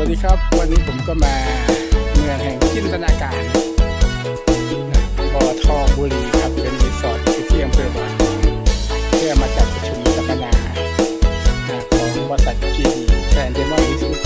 วัสดีครับ วันนี้ผมก็มาเมืองแห่งจินตนาการบ่อทองบุรีครับ เป็นรีสอร์ทที่อำเภอบางเพื่อมาจัดประชุมสัมมนาของบริษัทจีแฟนเดมอนดิสติ